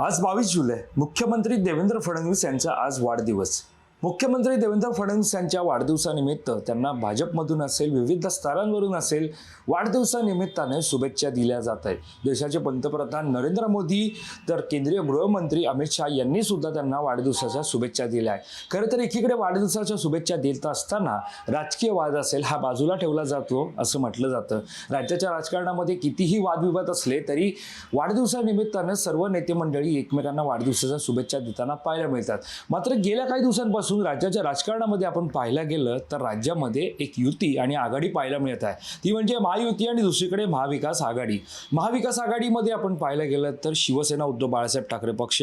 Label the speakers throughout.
Speaker 1: आज बावीस जुलै मुख्यमंत्री देवेंद्र फडणवीस यांचा आज वाढदिवस. मुख्यमंत्री देवेंद्र फडणवीस यांच्या वाढदिवसानिमित्त त्यांना भाजपमधून असेल विविध स्तरांवरून असेल वाढदिवसानिमित्ताने शुभेच्छा दिल्या जात आहेत. देशाचे पंतप्रधान नरेंद्र मोदी तर केंद्रीय गृहमंत्री अमित शहा यांनी सुद्धा त्यांना वाढदिवसाच्या शुभेच्छा दिल्या आहे खरं तर एकीकडे वाढदिवसाच्या शुभेच्छा देत असताना राजकीय वाद असेल हा बाजूला ठेवला जातो असं म्हटलं जातं. राज्याच्या राजकारणामध्ये कितीही वादविवाद असले तरी वाढदिवसानिमित्तानं सर्व नेते मंडळी एकमेकांना वाढदिवसाच्या शुभेच्छा देताना पाहायला मिळतात. मात्र गेल्या काही दिवसांपासून राज्याच्या राजकारणामध्ये आपण पाहायला गेलं तर राज्यामध्ये एक युती आणि आघाडी पाहायला मिळत आहे. ती म्हणजे महायुती आणि दुसरीकडे महाविकास आघाडी. महाविकास आघाडीमध्ये आपण पाहायला गेलं तर शिवसेना उद्धव बाळासाहेब ठाकरे पक्ष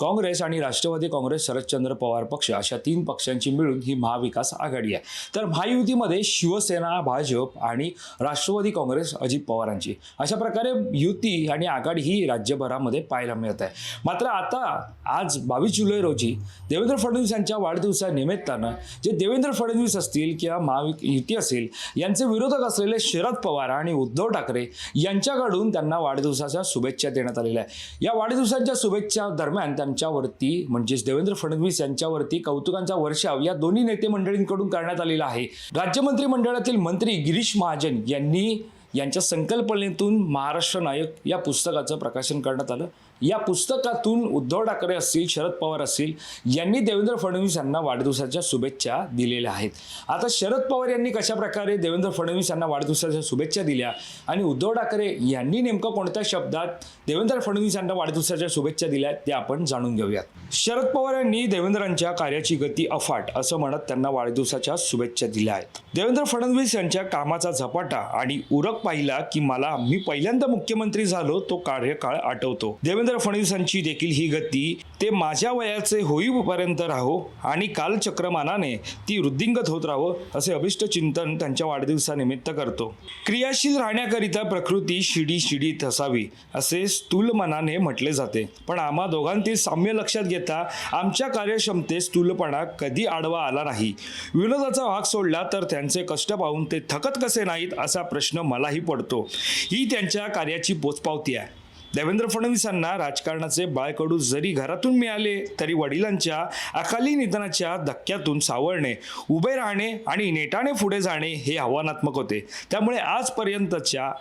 Speaker 1: काँग्रेस आणि राष्ट्रवादी काँग्रेस शरदचंद्र पवार पक्ष अशा तीन पक्षांची मिळून ही महाविकास आघाडी आहे. तर महायुतीमध्ये शिवसेना भाजप आणि राष्ट्रवादी काँग्रेस अजित पवारांची. अशा प्रकारे युती आणि आघाडी ही राज्यभरामध्ये पाहायला मिळत आहे. मात्र आता आज बावीस जुलै रोजी देवेंद्र फडणवीस यांच्या वाढदिवसानिमित्तानं जे देवेंद्र फडणवीस असतील किंवा महायुती असेल यांचे विरोधक असलेले शरद पवार आणि उद्धव ठाकरे यांच्याकडून त्यांना वाढदिवसाच्या शुभेच्छा देण्यात आलेल्या आहे या वाढदिवसाच्या शुभेच्छा दरम्यान त्यांच्यावरती म्हणजेच देवेंद्र फडणवीस यांच्यावरती कौतुकांचा वर्षाव या दोन्ही नेते मंडळींकडून करण्यात आलेला आहे. राज्य मंत्रिमंडळातील मंत्री गिरीश महाजन यांनी यांच्या संकल्पनेतून महाराष्ट्र नायक या पुस्तकाचं प्रकाशन करण्यात आलं. या पुस्तकातून उद्धव ठाकरे असतील शरद पवार असतील यांनी देवेंद्र फडणवीस यांना वाढदिवसाच्या शुभेच्छा दिलेल्या आहेत. आता शरद पवार यांनी कशा प्रकारे देवेंद्र फडणवीस यांना वाढदिवसाच्या शुभेच्छा दिल्या आणि उद्धव ठाकरे यांनी नेमकं कोणत्या शब्दात देवेंद्र फडणवीस यांना वाढदिवसाच्या शुभेच्छा दिल्या त्या आपण जाणून घेऊयात. शरद पवार यांनी देवेंद्रांच्या कार्याची गती अफाट असं म्हणत त्यांना वाढदिवसाच्या शुभेच्छा दिल्या आहेत. देवेंद्र फडणवीस यांच्या कामाचा झपाटा आणि उरक पाहिला की मला मी पहिल्यांदा मुख्यमंत्री झालो तो कार्यकाळ आठवतो. देवेंद्र फडणवीसांची देखील ही गती ते माझ्या वयाचे होईपर्यंत राहो आणि कालचक्रमानाने ती वृद्धिंगत होत राहो असे अभिष्ट चिंतन त्यांच्या वाढदिवसानिमित्त करतो. क्रियाशील राहण्याकरिता प्रकृती शिडी शिडीत असावी असे स्थूल मनाने म्हटले जाते. पण आम्हा दोघांतील साम्य लक्षात घेता आमच्या कार्यक्षमतेत स्थूलपणा कधी आडवा आला नाही. विनोदाचा भाग सोडला तर त्यांचे कष्ट पाहून ते थकत कसे नाहीत असा प्रश्न मलाही पडतो. ही त्यांच्या कार्याची पोचपावती आहे. देवेंद्र फडणवीसांना राजकारणाचे बाळकडू जरी घरातून मिळाले तरी वडिलांच्या अकाली निधनाच्या धक्क्यातून सावरणे उभे राहणे आणि नेटाने पुढे जाणे हे आव्हानात्मक होते. त्यामुळे आजपर्यंतच्या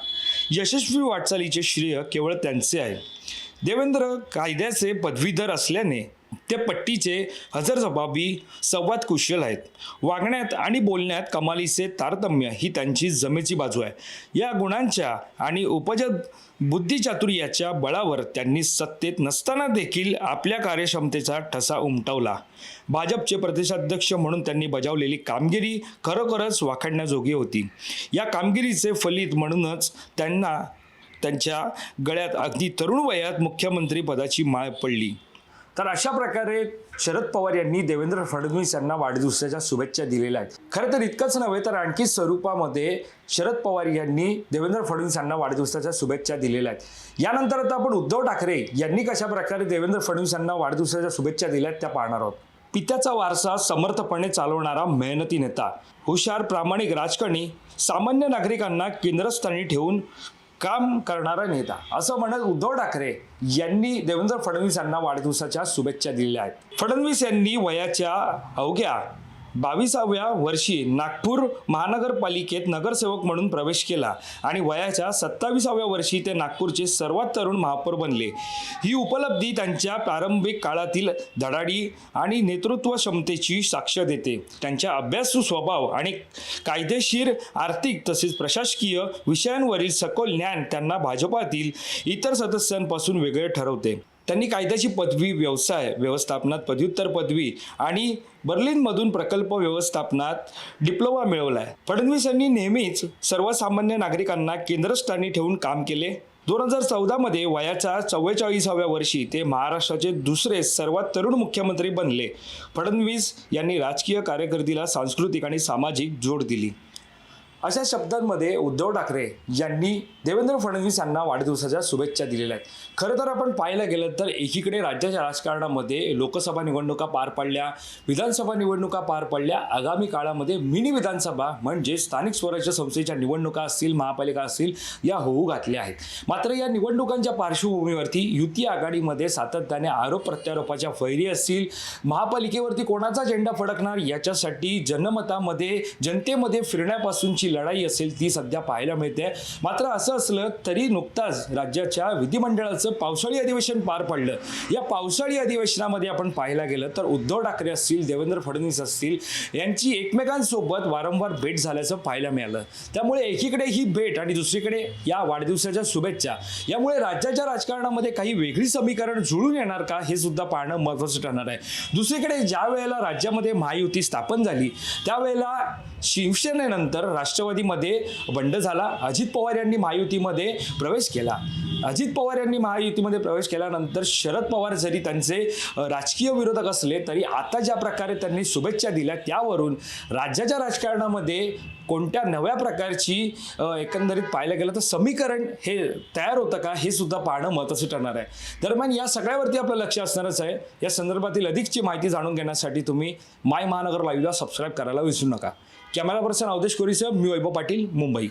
Speaker 1: यशस्वी वाटचालीचे श्रेय केवळ त्यांचे आहे. देवेंद्र कायद्याचे पदवीधर असल्याने ते पट्टीचे हजरजबाबी संवाद कुशल आहेत. वागण्यात आणि बोलण्यात कमालीचे तारतम्य ही त्यांची जमेची बाजू आहे. या गुणांच्या आणि उपज बुद्धिचातुर्याच्या बळावर त्यांनी सत्तेत नसताना देखील आपल्या कार्यक्षमतेचा ठसा उमटवला. भाजपचे प्रदेशाध्यक्ष म्हणून त्यांनी बजावलेली कामगिरी खरोखरच वाखाणण्याजोगी होती. या कामगिरीचे फलित म्हणूनच त्यांना त्यांच्या गळ्यात अगदी तरुण वयात मुख्यमंत्री पदाची माळ पडली. तर अशा प्रकारे शरद पवार यांनी देवेंद्र फडणवीस यांना वाढदिवसाच्या शुभेच्छा दिलेल्या आहेत. खरं तर इतकंच नव्हे तर आणखी स्वरूपामध्ये शरद पवार यांनी देवेंद्र फडणवीस यांना वाढदिवसाच्या शुभेच्छा दिलेल्या आहेत. यानंतर आता आपण उद्धव ठाकरे यांनी कशा प्रकारे देवेंद्र फडणवीस यांना वाढदिवसाच्या शुभेच्छा दिल्या आहेत त्या पाहणार आहोत. पित्याचा वारसा समर्थपणे चालवणारा मेहनती नेता हुशार प्रामाणिक राजकारणी सामान्य नागरिकांना केंद्रस्थानी ठेवून काम करणारा नेता. असं म्हणत उद्धव ठाकरे यांनी देवेंद्र फडणवीस यांना वाढदिवसाच्या शुभेच्छा दिलेल्या आहेत. फडणवीस यांनी वयाच्या अवघ्या बावीसाव्या वर्षी नागपूर महानगरपालिकेत नगरसेवक म्हणून प्रवेश केला आणि वयाच्या सत्तावीसाव्या वर्षी ते नागपूरचे सर्वात तरुण महापौर बनले. ही उपलब्धी त्यांच्या प्रारंभिक काळातील धडाडी आणि नेतृत्व क्षमतेची साक्ष देते. त्यांच्या अभ्यासू स्वभाव आणि कायदेशीर आर्थिक तसेच प्रशासकीय विषयांवरील सखोल ज्ञान त्यांना भाजपातील इतर सदस्यांपासून वेगळे ठरवते. त्यांनी कायद्याची पदवी व्यवसाय व्यवस्थापनात पदव्युत्तर पदवी आणि बर्लिनमधून प्रकल्प व्यवस्थापनात डिप्लोमा मिळवला आहे फडणवीस यांनी नेहमीच सर्वसामान्य नागरिकांना केंद्रस्थानी ठेवून काम केले. दोन हजार चौदामध्ये वयाच्या चव्वेचाळीसाव्या वर्षी ते महाराष्ट्राचे दुसरे सर्वात तरुण मुख्यमंत्री बनले. फडणवीस यांनी राजकीय कार्यकर्तीला सांस्कृतिक आणि सामाजिक जोड दिली. अशा शब्दांमध्ये उद्धव ठाकरे यांनी देवेंद्र फडणवीस यांना वाढदिवसाच्या शुभेच्छा दिलेल्या आहेत. खरं तर आपण पाहायला गेलं तर एकीकडे राज्याच्या राजकारणामध्ये लोकसभा निवडणुका पार पडल्या विधानसभा निवडणुका पार पडल्या आगामी काळामध्ये मिनी विधानसभा म्हणजे स्थानिक स्वराज्य संस्थेच्या निवडणुका असतील महापालिका असतील या होऊ घातल्या आहेत. मात्र या निवडणुकांच्या पार्श्वभूमीवरती युती आघाडीमध्ये सातत्याने आरोप प्रत्यारोपाच्या फैरी असतील. महापालिकेवरती कोणाचा झेंडा फडकणार याच्यासाठी जनमतामध्ये जनतेमध्ये फिरण्यापासूनची लढाई असेल ती सध्या पाहायला मिळते. मात्र असं असलं तरी नुकताच राज्याच्या विधिमंडळाचं पावसाळी अधिवेशन पार पडलं. या पावसाळी अधिवेशनामध्ये आपण पाहायला गेलं तर उद्धव ठाकरे असतील देवेंद्र फडणवीस असतील यांची एकमेकांसोबत वारंवार भेट झाल्याचं पाहायला मिळालं. त्यामुळे एकीकडे ही भेट आणि दुसरीकडे या वाढदिवसाच्या शुभेच्छा. यामुळे राज्याच्या राजकारणामध्ये काही वेगळी समीकरण जुळून येणार का हे सुद्धा पाहणं महत्त्वाचं ठरणार आहे. दुसरीकडे ज्या वेळेला राज्यामध्ये महायुती स्थापन झाली त्यावेळेला शिवसेनेनंतर राष्ट्रवादीमध्ये बंड झाला. अजित पवार यांनी महायुतीमध्ये प्रवेश केला. अजित पवार यांनी महायुतीमध्ये प्रवेश केल्यानंतर शरद पवार जरी त्यांचे राजकीय विरोधक असले तरी आता ज्या प्रकारे त्यांनी शुभेच्छा दिल्या त्यावरून राज्याच्या राजकारणामध्ये कोणत्या नव्या प्रकारची एकंदरीत पाहायला गेलं तर समीकरण हे तयार होतं का हे सुद्धा पाहणं महत्त्वाचं ठरणार आहे. दरम्यान या सगळ्यावरती आपलं लक्ष असणारच आहे. या संदर्भातील अधिकची माहिती जाणून घेण्यासाठी तुम्ही माय महानगर लाईव्हला सबस्क्राईब करायला विसरू नका. कॅमेरा पर्सन अवधेश कोरीसह मी वैभव पाटील मुंबई.